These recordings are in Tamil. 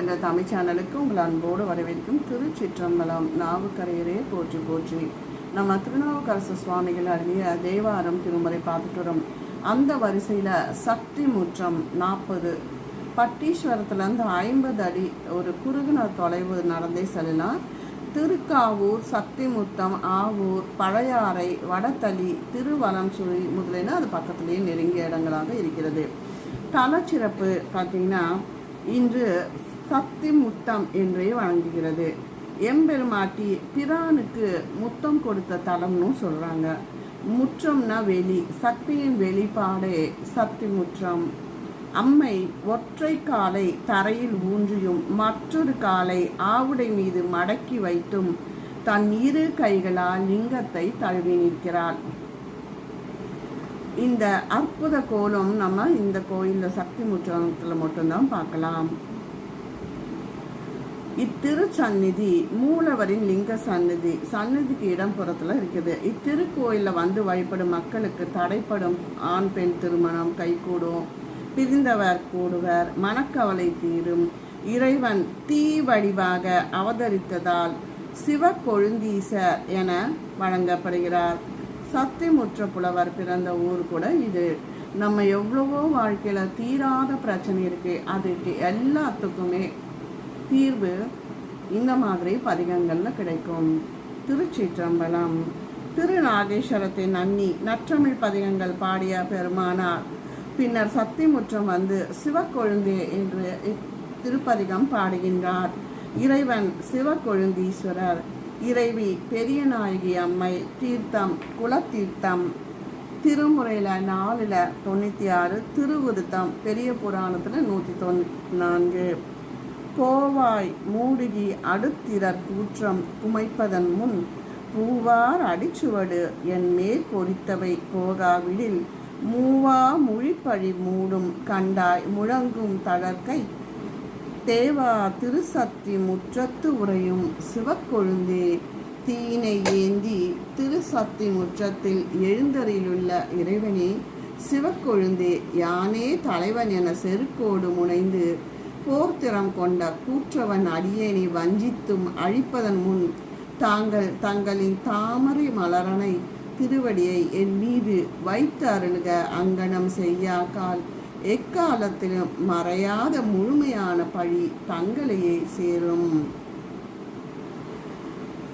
என்ற தமிழ் சேனலுக்கு உங்கள் அன்போடு வரவேற்கும் திருச்சிற்றம்பலம் நாவுக்கரையரே போற்றி போற்றி. நம்ம திருநாவுக்கரசு சுவாமிகள் அருளிய தேவாரம் திருமுறை பார்த்துட்டு வரோம். அந்த வரிசையில் சக்தி முற்றம் நாற்பது பட்டீஸ்வரத்துலேருந்து ஐம்பது அடி ஒரு குறுகின தொலைவு நடந்தே செல்லலாம் திருக்காவூர் சக்திமுத்தம் ஆவூர் பழையாறை வடத்தளி திருவலம்சுழி முதலின அது பக்கத்துலேயே நெருங்கிய இடங்களாக இருக்கிறது. தலச்சிறப்பு பார்த்தீங்கன்னா இன்று சக்தி முத்தம் என்றே வழங்குகிறது. எம்பெருமாட்டி பிரானுக்கு முத்தம் கொடுத்த தலம்னு சொல்றாங்க. முற்றம்னா வெளி சக்தியின் வெளிப்பாடே சக்தி முற்றம் அம்மை ஒற்றை காலை தரையில் ஊன்றியும் மற்றொரு காலை ஆவுடை மீது மடக்கி வைத்தும் தன் இரு கைகளால் லிங்கத்தை தழுவி நிற்கிறாள். இந்த அற்புத கோலம் நம்ம இந்த கோயிலில் சக்தி முற்றத்தில் மட்டும்தான் பார்க்கலாம். இத்திருச்சந்நிதி மூலவரின் லிங்க சந்நிதி. சந்நிதிக்கு இடம்புறத்தில் இருக்குது. இத்திருக்கோயிலில் வந்து வழிபடும் மக்களுக்கு தடைப்படும் ஆண் பெண் திருமணம் கைகூடும். பிரிந்தவர் கூடுவர். மனக்கவலை தீரும். இறைவன் தீ வடிவாக அவதரித்ததால் சிவ கொழுந்தீசர் என வழங்கப்படுகிறார். சத்திமுற்ற புலவர் பிறந்த ஊர் கூட இது. நம்ம எவ்வளவோ வாழ்க்கையில தீராத பிரச்சனை இருக்கு. அதுக்கு எல்லாத்துக்குமே தீர்வு இந்த மாதிரி பதிகங்கள்ல கிடைக்கும். திருச்சிற்றம்பலம் திருநாகேஸ்வரத்தின் அன்னி நற்றமிழ் பதிகங்கள் பாடிய பெருமானார். பின்னர் சத்திமுற்றம் வந்து சிவக்கொழுந்தே என்று திருப்பதிகம் பாடுகின்றார். இறைவன் சிவக்கொழுந்தீஸ்வரர். இறைவி பெரிய நாயகி அம்மை தீர்த்தம் குலத்தீர்த்தம். திருமுறையில் நாலில் தொண்ணூற்றி ஆறு திருவிருத்தம் பெரிய புராணத்தில் நூற்றி தொண்ணூற்றி நான்கு. கோவாய் மூடுகி அடுத்திரர் கூற்றம் குமைப்பதன் முன் பூவார் அடிச்சுவடு என் மேல் பொறித்தவை போகாவிடில் மூவா மொழிப்பழி மூடும் கண்டாய் முழங்கும் தளர்க்கை தேவா திருசத்தி முற்றத்து உரையும் சிவக்கொழுந்தே தீனை ஏந்தி திருசத்தி முற்றத்தில் எழுந்தரிலுள்ள இறைவனே சிவக்கொழுந்தே யானே தலைவன் என செருக்கோடு முனைந்து போர்த்திறம் கொண்ட கூற்றவன் அடியேனை வஞ்சித்தும் அழிப்பதன் முன் தாங்கள் தங்களின் தாமரை மலரனை திருவடியை என் மீது வைத்து அருள்க அங்கனம் செய்யாக்கால் எக்காலத்திலும் மறையாத முழுமையான பழி தங்களையே சேரும்.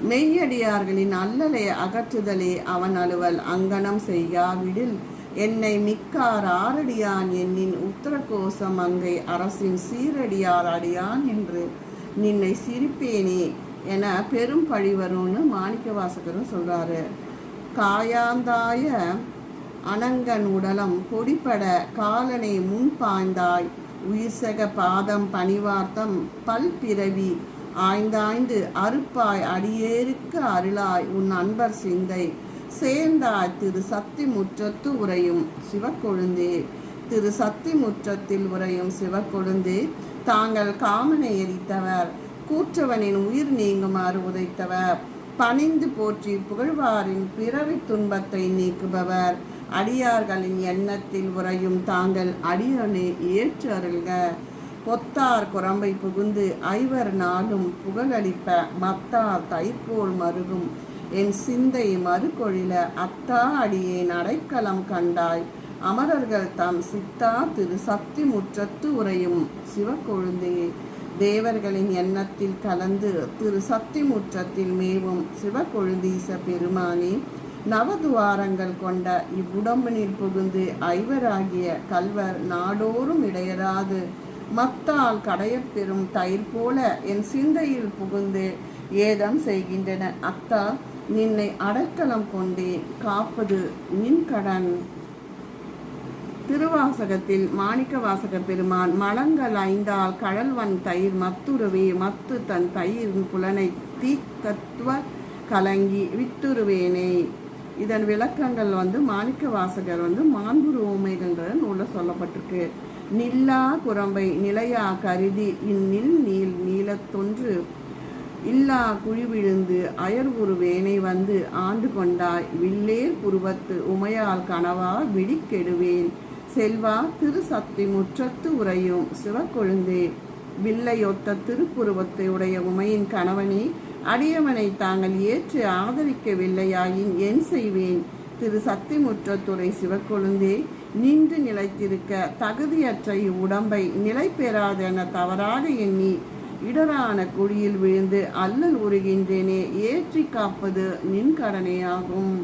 மெய்யடியார்களின் அல்லலை அகற்றுதலே அவன் அலுவல். அங்கனம் செய்யாவிடில் என்னை மிக்கார் ஆரடியான் என்னின் உத்தரகோசம் அங்கை அரசின் சீரடியார் அடியான் என்று நின்னை சிரிப்பேனே என பெரும் பழி வரும்னு மாணிக்க வாசகரும் சொல்றாரு. காயாந்தாய அனங்கன் உடலம் பொடிப்பட காலனை முன் பாய்ந்தாய். உயிர்சக பாதம் பணிவார்த்தம் பல் பிறவி ஆய்ந்தாய்ந்து அறுப்பாய் அடியேருக்கு அருளாய். உன் அன்பர் சிந்தை சேர்ந்தாய் திரு சக்தி முற்றத்து உரையும் சிவக்கொழுந்தே. திரு சக்தி முற்றத்தில் உரையும் சிவக்கொழுந்தே. தாங்கள் காமனை எரித்தவர் கூற்றவனின் உயிர் நீங்குமாறு உதைத்தவர். பணிந்து போற்றி புகழ்வாரின் பிறவி துன்பத்தை நீக்குபவர். அடியார்களின் எண்ணத்தில் உறையும் தாங்கள் அடியனை ஏற்று அருள்க. பொத்தார் குரம்பை புகுந்து ஐவர் நாளும் புகழளிப்ப மத்தார் தைப்போல் மருகும். என் சிந்தை மறுகொழில அத்தா அடியே நடைக்கலம் கண்டாய். அமரர்கள் தாம் சித்தா திரு சக்தி முற்றத்து உரையும் சிவக்கொழுந்தையே தேவர்களின் எண்ணத்தில் கலந்து திரு சக்தி முற்றத்தில் மேவும் சிவக்கொழுந்தீச பெருமானே. நவதுவாரங்கள் கொண்ட இவ்வுடம்பினில் புகுந்து ஐவராகிய கல்வர் நாடோறும் இடையராது. மத்தால் கடையப்பெறும் தயிர் போல என் சிந்தையில் புகுந்து ஏதம் செய்கின்றன. அத்தா நின்னை அடைக்கலம் கொண்டே காப்பது நின் கடன். திருவாசகத்தில் மாணிக்க வாசக பெருமான் மலங்கள் ஐந்தால் கடல்வன் தயிர் மத்துருவே மத்து தன் தயிர் புலனை தீக்கத்துவ கலங்கி வித்துருவேனே இதன் விளக்கங்கள் வந்து மாணிக்க வாசகர் வந்து மாண்புரு ஓமைகள்ன்ற நூலில் சொல்லப்பட்டிருக்கு. நில்லா குரம்பை நிலையா கருதி இந்நில் நீல் நீளத்தொன்று இல்லா குழி விழுந்து அயர் ஒரு வேனை வந்து ஆண்டு கொண்டாய். வில்லேர் புருவத்து உமையால் கனவா விழிக்கெடுவேன். செல்வா திரு சக்தி முற்றத்து உரையும் சிவக்கொழுந்தே. வில்லையொத்த திருப்புருவத்தை உடைய உமையின் கணவனே அடியவனை தாங்கள் ஏற்று ஆதரிக்கவில்லையாயின் என் செய்வேன். திரு சத்திமுற்றத்துறை சிவக்கொழுந்தே நின்று நிலைத்திருக்க தகுதியற்ற இவ்வுடம்பை நிலை பெறாதென தவறாக எண்ணி இடரான குழியில் விழுந்து அல்லல் உருகின்றேனே ஏற்றி காப்பது நின் கடனையாகும்.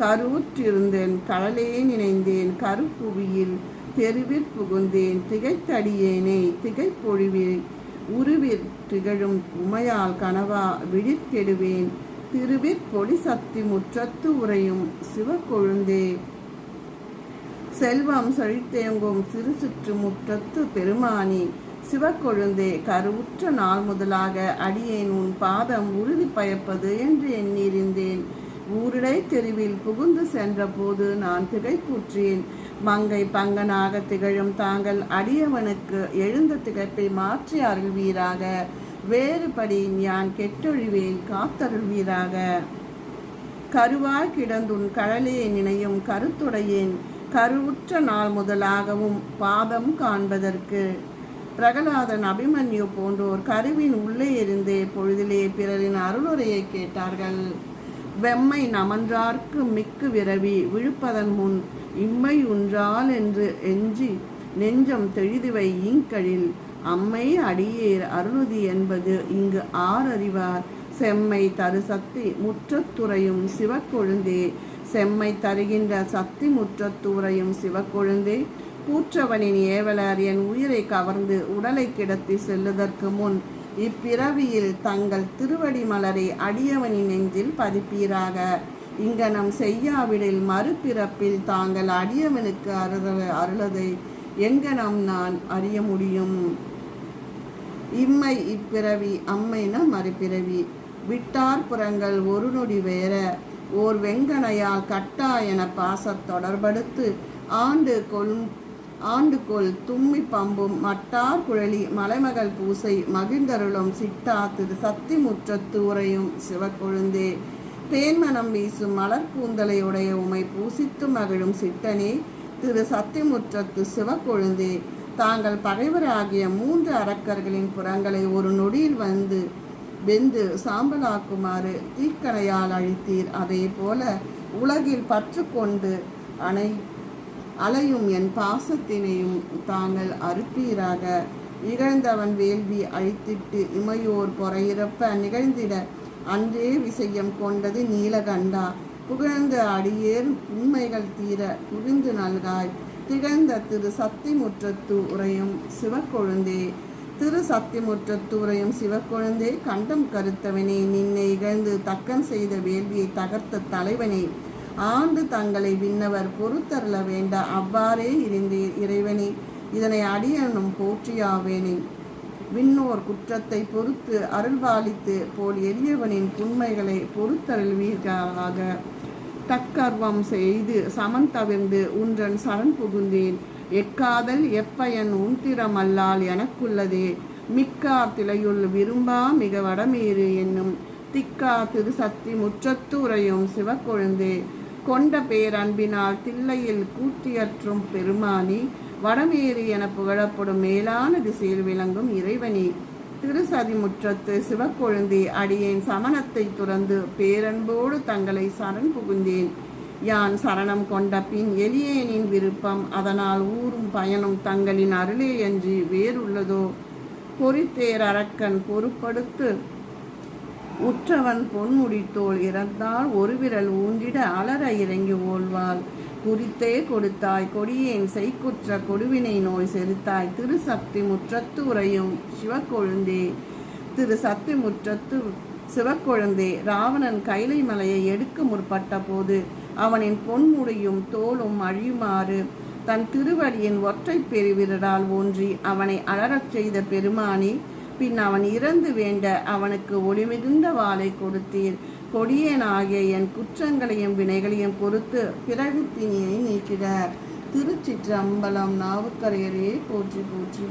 கருவுற்றிருந்தேன் கடலே நினைந்தேன் கருப்புவியில் தெருவிற் புகுந்தேன் திகைத்தடியேனே திகைப்பொழிவில் உருவிற் திகழும் உமையால் கனவா விழிற்கெடுவேன் திருவிற் பொடி சக்தி முற்றத்து உறையும் சிவக்கொழுந்தே. செல்வம் செழித்தேங்கும் சிறு சுற்று முற்றத்து பெருமானி சிவக்கொழுந்தே கருவுற்ற நாள் முதலாக அடியேன் உன் பாதம் உறுதி பயப்பது என்று எண்ணியிருந்தேன் ஊரிடை தெருவில் புகுந்து சென்றபோது நான் திகைப்பூற்றேன். மங்கை பங்கனாக திகழும் தாங்கள் அடியவனுக்கு எழுந்த திகைப்பை மாற்றி அருள்வீராக வேறுபடி யான் கெட்டொழிவேன் காத்தருள்வீராக கருவாய் கிடந்துன் கழலே நினையும் கருத்துடையேன். கருவுற்ற நாள் முதலாகவும் பாதம் காண்பதற்கு பிரகலாதன் அபிமன்யு போன்றோர் கருவின் உள்ளே இருந்தே பொழுதிலே பிறரின் அருளுரையை கேட்டார்கள். வெம்மை நமன்றார்க்கு மிக்கு விரவி விழுப்பதன் முன் இம்மை உன்றால் என்று எஞ்சி நெஞ்சம் தெளிதுவை ஈங்கழில் அம்மை அடியேர் அருளுதி என்பது இங்கு ஆறறிவார் செம்மை தரு சக்தி முற்றத்துறையும் சிவக்கொழுந்தே. செம்மை தருகின்ற சக்தி முற்றத்துறையும் சிவக்கொழுந்தே. கூற்றவனின் ஏவலர் என் உயிரை கவர்ந்து உடலை கிடத்தி செல்லுதற்கு முன் இப்பிறவியில் தங்கள் திருவடி மலரை அடியவனின் நெஞ்சில் பதிப்பீராக. இங்கனம் செய்யாவிடில் மறுபிறப்பில் தாங்கள் அடியவனுக்கு அருள அருளதை எங்கனம் நான் அறிய முடியும்? இம்மை இப்பிறவி அம்மைன மறுபிறவி. விட்டார் புறங்கள் ஒரு நொடி வேற. ஓர் வெங்கனையால் கட்டா என பாசத் தொடர்படுத்து ஆண்டு கொள் ஆண்டு தும்மி பம்பும் மட்டார் குழலி மலைமகள் பூசை மகிழ்ந்தருளும் சிட்டா திரு சத்தி முற்றத்து உரையும் சிவக்கொழுந்தே. தேன்மனம் வீசும் மலர் கூந்தலை உடைய உமை பூசித்து மகிழும் சிட்டனே திரு சத்திமுற்றத்து சிவக்கொழுந்தே. தாங்கள் பகைவராகிய மூன்று அரக்கர்களின் புறங்களை ஒரு நொடியில் வந்து வெந்து சாம்பலாக்குமாறு தீக்கணையால் அழித்தீர். அதே போல உலகில் பற்று கொண்டு அணை அலையும் என் பாசத்தினையும் தாங்கள் அறுப்பீராக. இகழ்ந்தவன் வேள்வி அழித்திட்டு இமையோர் பொறையிறப்ப நிகழ்ந்திட அன்றே விஷயம் கொண்டது நீலகண்டா. புகழ்ந்த அடியேர் உண்மைகள் தீர புரிந்து நல்காய். திகழ்ந்த திரு சத்திமுற்றத்து உரையும் சிவக்கொழுந்தே. திரு சத்திமுற்றத்து உரையும் சிவக்கொழுந்தே கண்டம் கருத்தவனே. நின்னை இகழ்ந்து தக்கன் செய்த வேள்வியை தகர்த்த தலைவனே. ஆண்டு தங்களை விண்ணவர் பொறுத்தருள வேண்ட அவ்வாறே இருந்தீர் இறைவனே இதனை அடியனும் போற்றியாவேனே விண்ணோர் குற்றத்தை பொறுத்து அருள்வாளித்து போல் எளியவனின் புண்மைகளை பொறுத்தருள்வீர்களாக. தக்கர்வம் செய்து சமன் தவிர்ந்து உன்றன் சரண் புகுந்தேன். எக்காதல் எப்பயன் உன்திறமல்லால் எனக்குள்ளதே. மிக்கார் திளையுள் விரும்பா மிக வடமேறு என்னும் திக்கா திரு சக்தி முற்றத்து உரையும் சிவக்கொழுந்தே. கொண்ட பேரன்பினால் தில்லையில் கூட்டியற்றும் பெருமானி வடமேறு என புகழப்படும் மேலான திசையில் விளங்கும் இறைவனே. திருசதி முற்றத்து சிவக்கொழுந்தே அடியேன் சமணத்தை துறந்து பேரன்போடு தங்களை சரண் புகுந்தேன். யான் சரணம் கொண்ட பின் எளியேனின் விருப்பம் அதனால் ஊரும் பயனும் தங்களின் அருளே என்று வேறுள்ளதோ? பொறித்தேர் அரக்கன் பொறுப்படுத்து உற்றவன் பொன்முடித்தோள் இறந்தால் ஒரு விரல் ஊன்றிட அலற இறங்கி ஓல்வாள் குறித்தே கொடுத்தாய் கொடியேன் செய்குற்ற கொடுவினை நோய் செலுத்தாய் திரு சக்தி முற்றத்து உரையும் சிவக்கொழுந்தே திரு சக்தி முற்றத்து சிவக்கொழுந்தே. ராவணன் கைலை மலையை எடுக்க முற்பட்ட போது அவனின் பொன்முடியும் தோளும் அழியுமாறு தன் திருவடியின் ஒற்றை பெருவிரலால் ஊன்றி அவனை அலறச் செய்த பெருமானி பின் அவன் இறந்து வேண்ட அவனுக்கு ஒளிமிகுந்த வாளை கொடுத்தீர். கொடியனாகிய என் குற்றங்களையும் வினைகளையும் பொறுத்து பிறகு திணியை நீக்கிட திருச்சிற்றம்பலம் நாவுக்கரையரே போற்றி போற்றி.